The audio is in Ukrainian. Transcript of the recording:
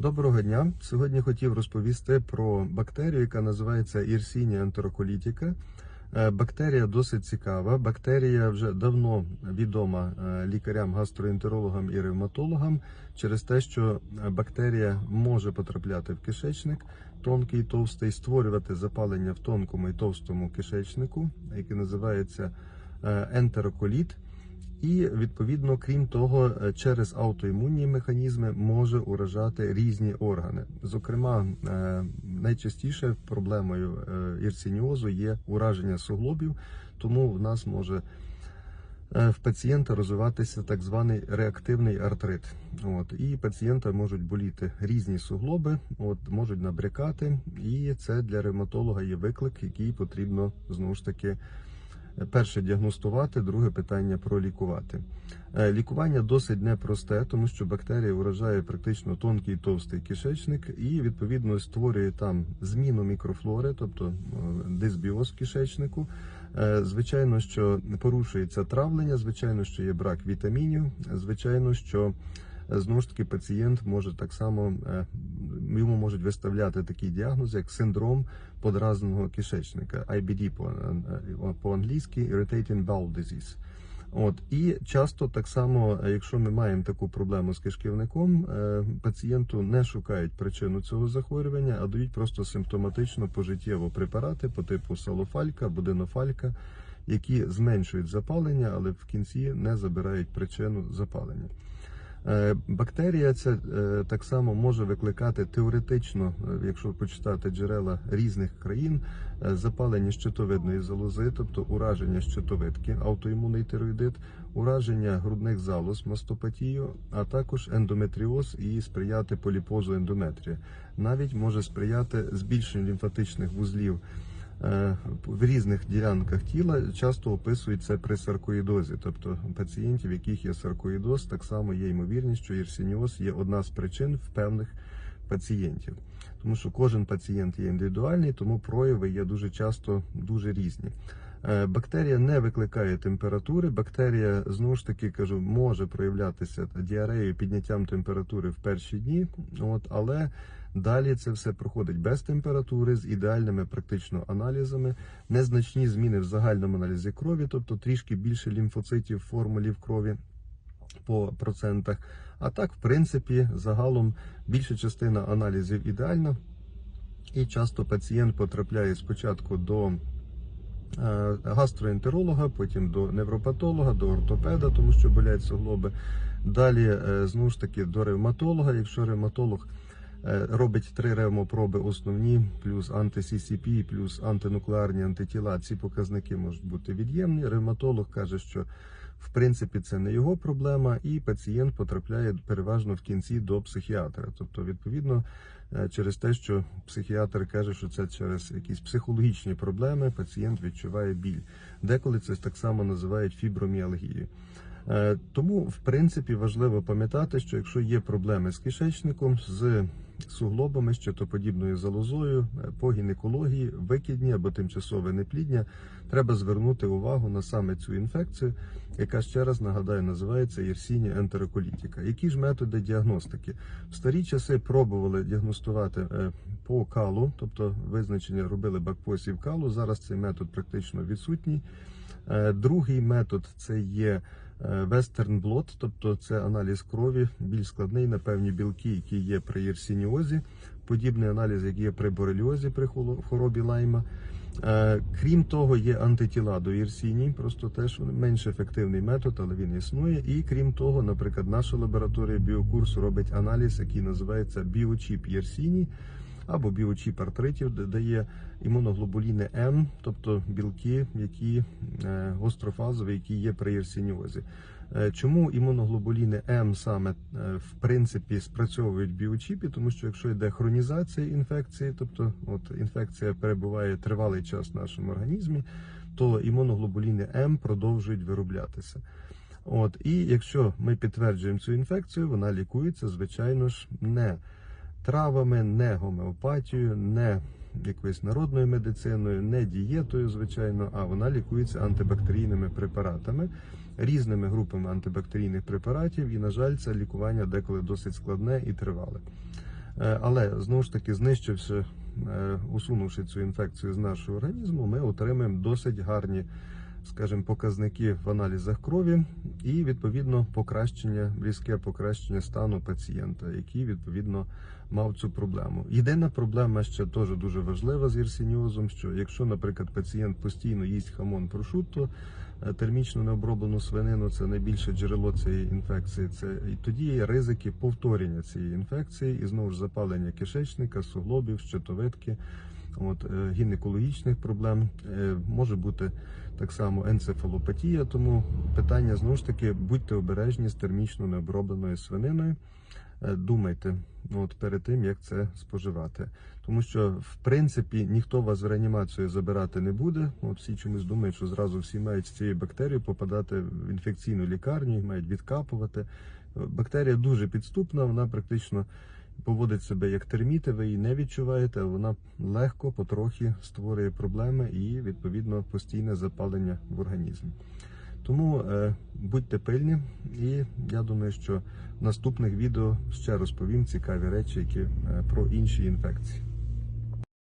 Доброго дня. Сьогодні хотів розповісти про бактерію, яка називається Yersinia enterocolitica. Е, Бактерія досить цікава. Бактерія вже давно відома е, лікарям, гастроентерологам і ревматологам через те, що е, бактерія може потрапляти в кишечник, тонкий, і товстий, створювати запалення в тонкому і товстому кишечнику, який називається ентероколіт. І відповідно, крім того, е, через аутоімунні механізми може уражати різні органи. Зокрема, е, найчастіше проблемою е, ірсініозу є ураження суглобів, тому в нас може в пацієнта розвиватися так званий реактивний артрит. От і пацієнта можуть боліти різні суглоби, от можуть набрякати, і це для ревматолога є виклик, який потрібно знову ж таки. Перше діагностувати, друге питання пролікувати. Е, Лікування досить непросте, тому що бактерія уражає практично тонкий товстий кишечник і відповідно створює там зміну мікрофлори, тобто е, дисбіоз в кишечнику. Е, Звичайно, що порушується травлення, звичайно, що є брак вітамінів, звичайно, що знову ж таки пацієнт може так само йому можуть виставляти такий діагноз, як синдром подразненого кишечника, IBD по, е, по-англійськи Irritating Bowel Disease. От і часто так само, е, якщо ми маємо таку проблему з кишківником, е, пацієнту не шукають причину цього захворювання, а дають просто симптоматично пожиттєво препарати по типу салофалька або динофалька, які зменшують запалення, але в кінці не забирають причину запалення. Е, Бактерія ця е, так само може викликати теоретично, е, якщо почитати джерела різних країн, запалення щитовидної залози, тобто ураження щитовидки, аутоімунний тироїдит, ураження грудних залоз, мастопатію, а також ендометріоз і сприяти поліпозу ендометрія. Навіть може сприяти збільшенню лімфатичних вузлів. Е, В різних ділянках тіла часто описується при саркоїдозі, тобто пацієнтів, яких є саркоїдоз, так само є ймовірність, що ірсініоз є одна з причин в певних пацієнтів. Тому що кожен пацієнт є індивідуальний, тому прояви є дуже часто дуже різні. Е, Бактерія не викликає температури. Бактерія знову ж таки кажу, може проявлятися діареєю, підняттям температури в перші дні, от але далі це все проходить без температури з ідеальними практично аналізами, незначні зміни в загальному аналізі крові, тобто трішки більше лімфоцитів в формулі в крові по процентах. А так, в принципі, загалом більша частина аналізів ідеальна, і часто пацієнт потрапляє спочатку до гастроентеролога, потім до невропатолога, до ортопеда, тому що болять суглоби. Далі е, знову ж таки до ревматолога. Якщо ревматолог е, робить три ревмопроби основні, плюс анти-СCP, плюс антинуклеарні антитіла, ці показники можуть бути від'ємні. Ревматолог каже, що в принципі це не його проблема, і пацієнт потрапляє переважно в кінці до психіатра. Тобто, відповідно, е, через те, що психіатр каже, що це через якісь психологічні проблеми, пацієнт відчуває біль. Деколи це так само називають фіброміалгією. Е, Тому, в принципі, важливо пам'ятати, що якщо є проблеми з кишечником, з суглобами, щитоподібною залозою, е, по гінекології, викидні або тимчасове неплідня, треба звернути увагу на саме цю інфекцію, яка ще раз нагадаю, називається Єрсінія ентероколітіка. Які ж методи діагностики? В старі часи пробували діагностувати е, по калу, тобто визначення робили бакпосів калу. Зараз цей метод практично відсутній. Другий метод це є Western тобто це аналіз крові, більш складний на певні білки, які є при єрсініозі, подібний аналіз, який є при бореліозі, при хворобі лайма. Е, Крім того, є антитіла до єрсіній, просто теж менш ефективний метод, але він існує. І крім того, наприклад, наша лабораторія біокурс робить аналіз, який називається біочіп єрсіній або біочіп артритів, дає імуноглобуліни М, тобто білки, які е, гострофазові, які є при єрсініозі. Е, Чому імуноглобуліни М саме е, в принципі спрацьовують біочіпі? Тому що якщо йде хронізація інфекції, тобто от інфекція перебуває тривалий час в нашому організмі, то імуноглобуліни М продовжують вироблятися. От і якщо ми підтверджуємо цю інфекцію, вона лікується, звичайно ж, не травами, не гомеопатією, не якоюсь народною медициною, не дієтою, звичайно, а вона лікується антибактерійними препаратами, різними групами антибактерійних препаратів. І, на жаль, це лікування деколи досить складне і тривале. Е, Але знову ж таки, знищивши, е, усунувши цю інфекцію з нашого організму, ми отримаємо досить гарні, скажімо, показники в аналізах крові і відповідно покращення, різке покращення стану пацієнта, який відповідно мав цю проблему. Єдина проблема ще теж дуже важлива з ірсініозом, що якщо, наприклад, пацієнт постійно їсть хамон прошутто, е, термічно необроблену свинину, це найбільше джерело цієї інфекції. Це і тоді є ризики повторення цієї інфекції і знову ж запалення кишечника, суглобів, щитовидки. От, е, гінекологічних проблем Е, може бути так само енцефалопатія, тому питання знову ж таки будьте обережні з термічно необробленою свининою. Е, Думайте от, перед тим, як це споживати. Тому що, в принципі, ніхто вас в реанімацію забирати не буде. От всі чомусь думають, що зразу всі мають з цією бактерією попадати в інфекційну лікарню, мають відкапувати. Бактерія дуже підступна, вона практично поводить себе як терміти, ви її не відчуваєте, вона легко, потрохи створює проблеми і відповідно постійне запалення в організмі. Тому е, будьте пильні, і я думаю, що в наступних відео ще розповім цікаві речі, які е, про інші інфекції.